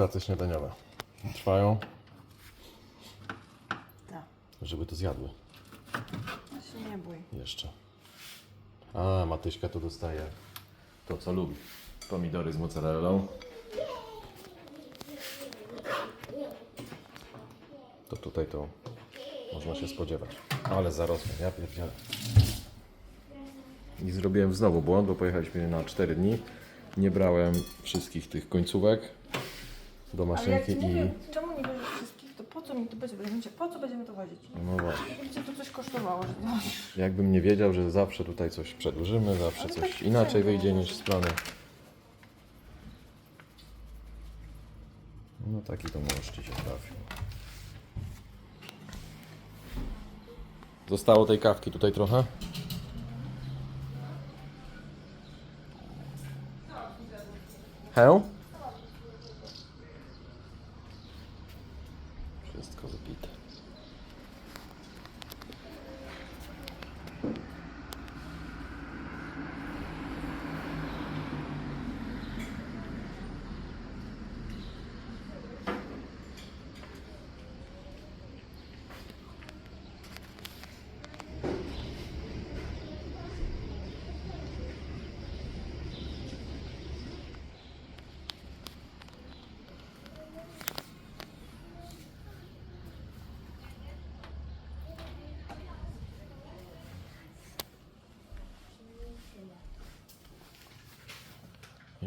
prace śniadaniowe trwają, Tak. żeby to zjadły Ja się nie bój. jeszcze. A, Matyśka to dostaje to, co lubi. Pomidory z mozzarellą. To tutaj to można się spodziewać. Ale zarosłem, ja pierdzielę. I zrobiłem znowu błąd, bo pojechaliśmy na 4 dni. Nie brałem wszystkich tych końcówek do Ale maszynki nie i... wiem, czemu nie bierzesz wszystkich, to po co mi to będzie? Po co będziemy to wozić? No właśnie. Będzie to coś kosztowało, że to wozisz. Jakbym nie wiedział, że zawsze tutaj coś przedłużymy, zawsze Ale coś tak inaczej wszędzie. wyjdzie niż z planu. No taki to mąż ci się trafił. Zostało tej kawki tutaj trochę? Hę? Wszystko wypite.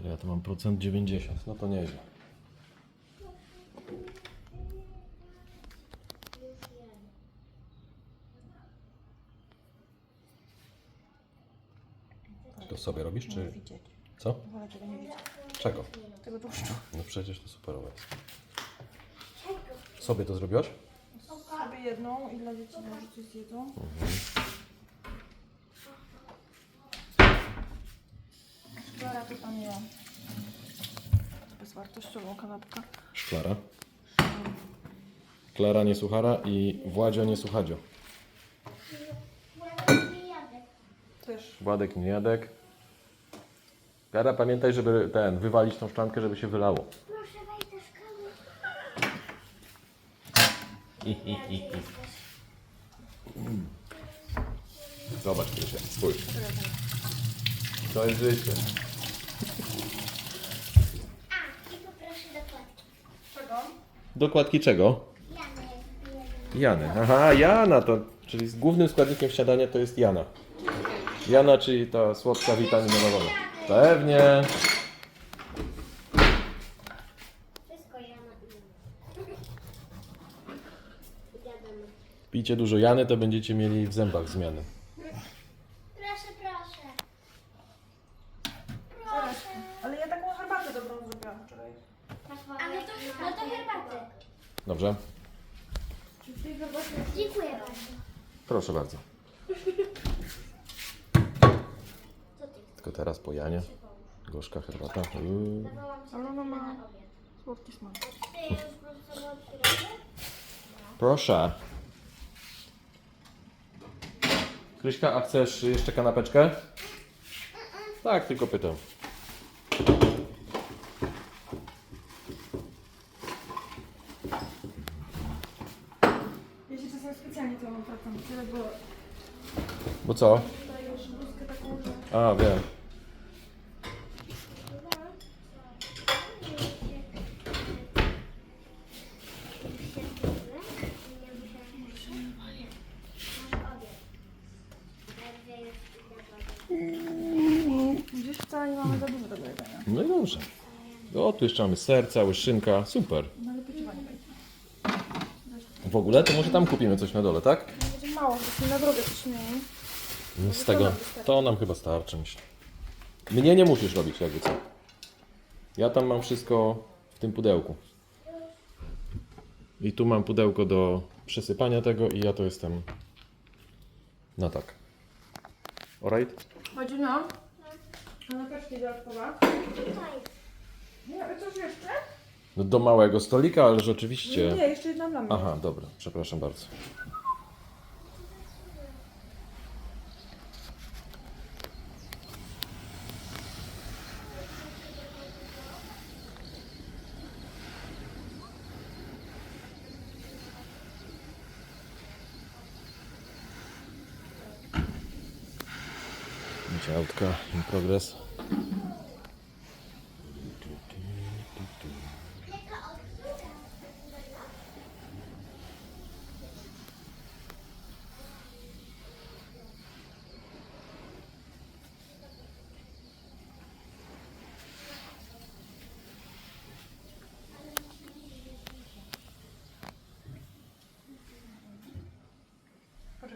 Ile ja tu mam procent? 90. No to nieźle. To sobie robisz, czy widzieć. co? Wolę tego nie widzieć. Czego? Tego tłuszczu. No przecież to superowe. Sobie to zrobiłaś? Sobie jedną i dla dzieci może coś zjedzą. Szklara to tam ja. To bezwartościową kanapkę. Klara. Klara nie suchara i Władzio nie słuchadzio. Też. Władek nie jadek. Klara pamiętaj, żeby ten, wywalić tą szklankę, żeby się wylało. Proszę wejdź do szkoły. Zobacz, Krysia, spójrz. To jest życie. A, i poproszę dokładki. Czego? Dokładki czego? Jany. Aha, Jana to, czyli z głównym składnikiem śniadania to jest Jana. Jana, czyli ta słodka witaminowa woda. Pewnie. Pijcie dużo Jany, to będziecie mieli w zębach zmiany. Proszę, proszę. Zaraz. Ale ja taką herbatę dobrą zrobiłam wczoraj. A no to, no to herbaty. Dobrze? Dziękuję bardzo. Proszę bardzo. Tylko teraz po Janie. Gorzka herbata. Uuu. Ale ona ma słodki smak. Proszę. Kryśka, a chcesz jeszcze kanapeczkę? Tak, tylko pytam. Ja się czasem specjalnie to taką tyle, bo Bo co? dajesz bluzkę taką, że... A, wiem. Gdzieś wcale nie mamy za dużo tego jedzenia. No i dobrze. O, tu jeszcze mamy ser, cały szynka. Super. No ale pieczywa nie będzie. W ogóle to może tam kupimy coś na dole, tak? Będzie mało, żebyśmy na drogę coś mieli. No z tego. To nam chyba starczy, myślę. Mnie nie musisz robić, jakby co. Ja tam mam wszystko w tym pudełku. I tu mam pudełko do przesypania tego i ja to jestem na tak. Alright? Madzina? Kanapeczki dodatkowa. Nie, a coś jeszcze? No do małego stolika, ale rzeczywiście. Nie, jeszcze jedna dla mnie. Aha, dobra, przepraszam bardzo. Widzicie autka progress.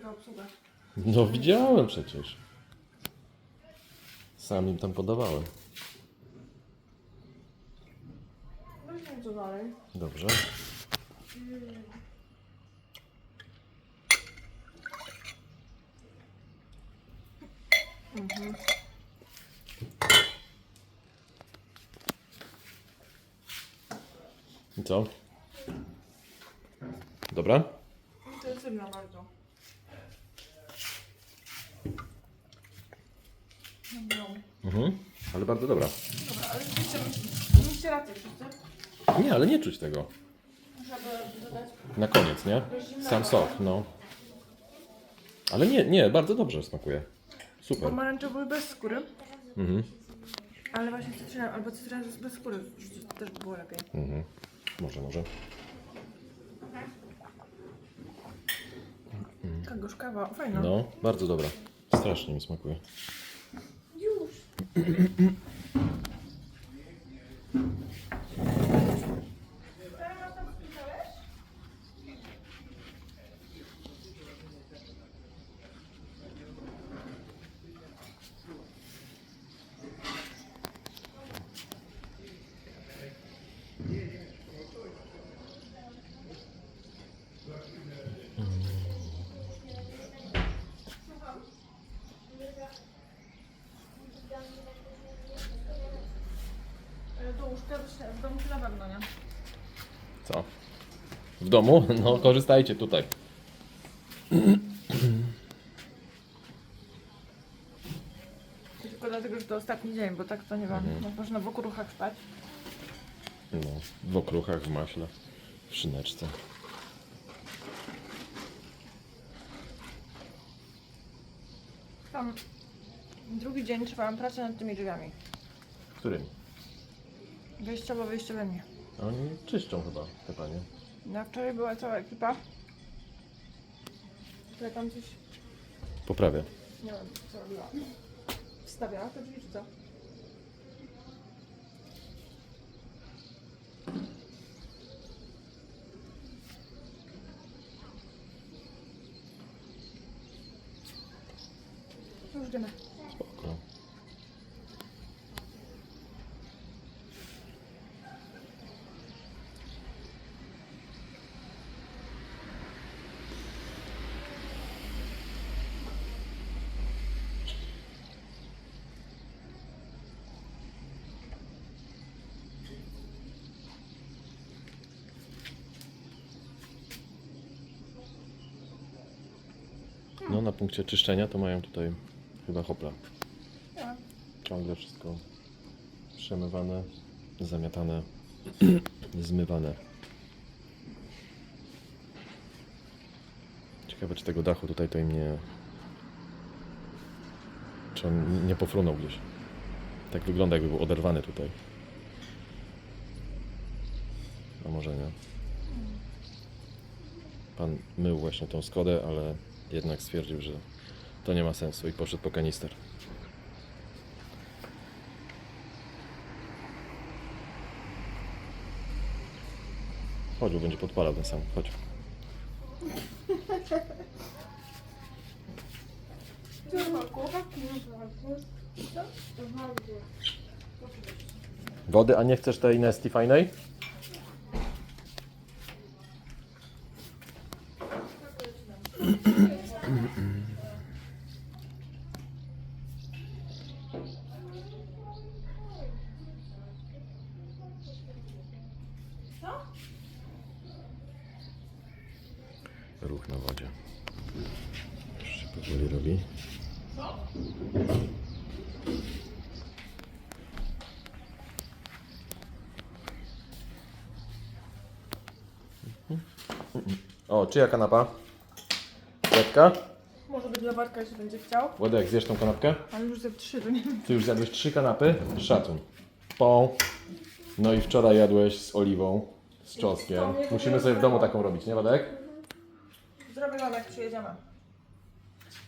Poczekaj, obsługa. No widziałem przecież. Sam im tam podawałem. No nie wiem co dalej. Dobrze. I co? Dobra? Intensywna bardzo. No, Mhm. Bardzo dobra. Dobra, ale mieliście rację wszyscy. Nie, ale nie czuć tego. Żeby dodać Na koniec, nie? Sam sok, no. Ale nie, nie, bardzo dobrze smakuje. Super. pomarańcze były bez skóry, Mhm. ale właśnie cytryna albo cytryna z- bez skóry wrzucić też by było lepiej. Mhm. Może, może. Tak gorzkawa, fajna. No, bardzo dobra. Strasznie mi smakuje. Thank you. Się- w domu się na pewno, nie? Co? W domu? No, korzystajcie tutaj. Tylko dlatego, że to ostatni dzień, bo tak to nie wiem. No, można w okruchach spać. No, w okruchach, w maśle, w szyneczce. Tam drugi dzień trwałam pracę nad tymi drzwiami. Którym? Wyjściowo-wyjściowymi. Oni czyszczą chyba, te panie. Na wczoraj była cała ekipa. Która tam coś, Poprawia. nie wiem, co robiła. Wstawiała te drzwi, czy co? Już idziemy. Spoko. No, na punkcie czyszczenia to mają tutaj chyba hopla. Ciągle wszystko przemywane, zamiatane, zmywane. Ciekawe, czy tego dachu tutaj to im nie... Czy on nie pofrunął gdzieś. Tak wygląda, jakby był oderwany tutaj. A może nie. Pan mył właśnie tą Skodę, ale jednak stwierdził, że to nie ma sensu i poszedł po kanister. Chodził, będzie podpalał ten sam. Chodź. Wody, a nie chcesz tej Nesty fajnej? Ruch na wodzie. Już się powoli robi. O, czyja kanapa? Kwiatka? Może być Dla Bartka się będzie chciał. Władek, zjesz tą kanapkę? Ale już ze trzy, to nie wiem. Ty już zjadłeś trzy kanapy? Szacun. Po. No i wczoraj jadłeś z oliwą, z czosnkiem. Musimy sobie w domu taką robić, nie Władek? Zrobię wam jak przyjedziemy.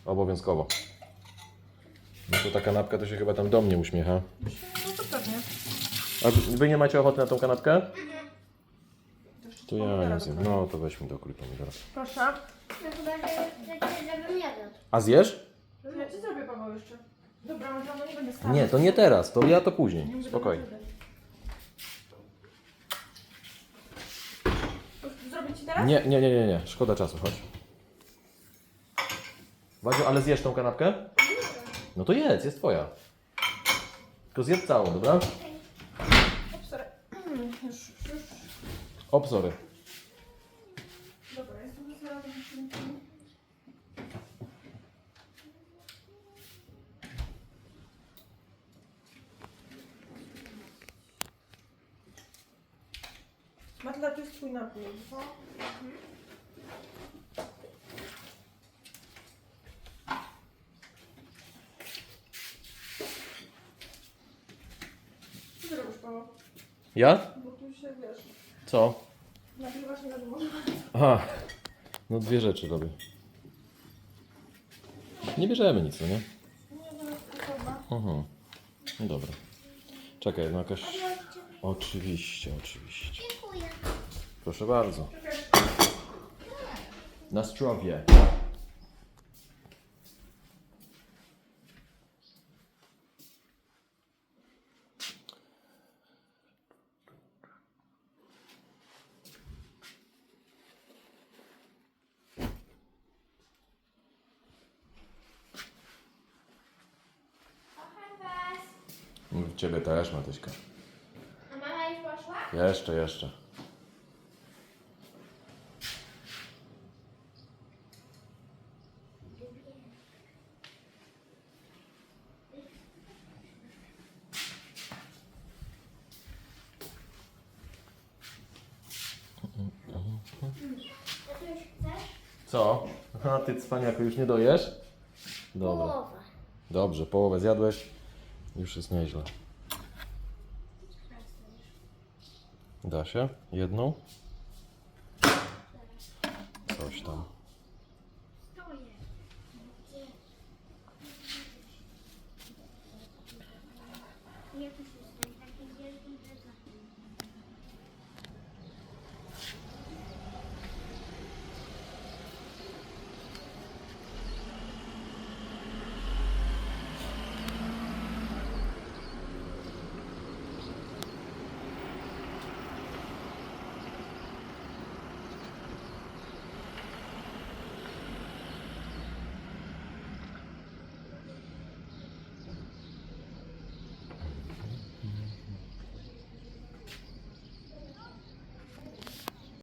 Obowiązkowo. No to ta kanapka to się chyba tam do mnie uśmiecha. No to pewnie. A wy nie macie ochoty na tą kanapkę? To ja nie zjem. No to weź mi do kury pomidora. Proszę. No chyba, że chcecie, żebym jadł. A zjesz? Ja ci zrobię Paweł jeszcze. Dobra, no to nie będę stała. Nie, to nie teraz, to ja to później. Spokojnie. Zrobię ci teraz? Nie, nie, nie, nie, nie. Szkoda czasu, chodź. Wadziu, ale zjesz tą kanapkę? No to jedz, jest twoja. Tylko zjedz całą, dobra? O, sorry. Już, już. O, sorry. Dobra, jestem zaraz. Matla, to jest twój napój. Co ty robisz, Paweł? Ja? Bo tu się, wiesz, Co? nagrywasz na dwóch. Aha. No dwie rzeczy robię. Nie bierzemy nic, no nie? Nie, no, chyba. Mhm. No dobra. Czekaj, no jakaś... Oczywiście, oczywiście. Dziękuję. Proszę bardzo. Na zdrowie. Też, Matyśka. A mama już poszła? Jeszcze, jeszcze. A ty już chcesz? Co? A ty cwaniaku już nie dojesz? Dobra. Połowa. Dobrze, połowę zjadłeś. Już jest nieźle. Da się? Jedną? Coś tam.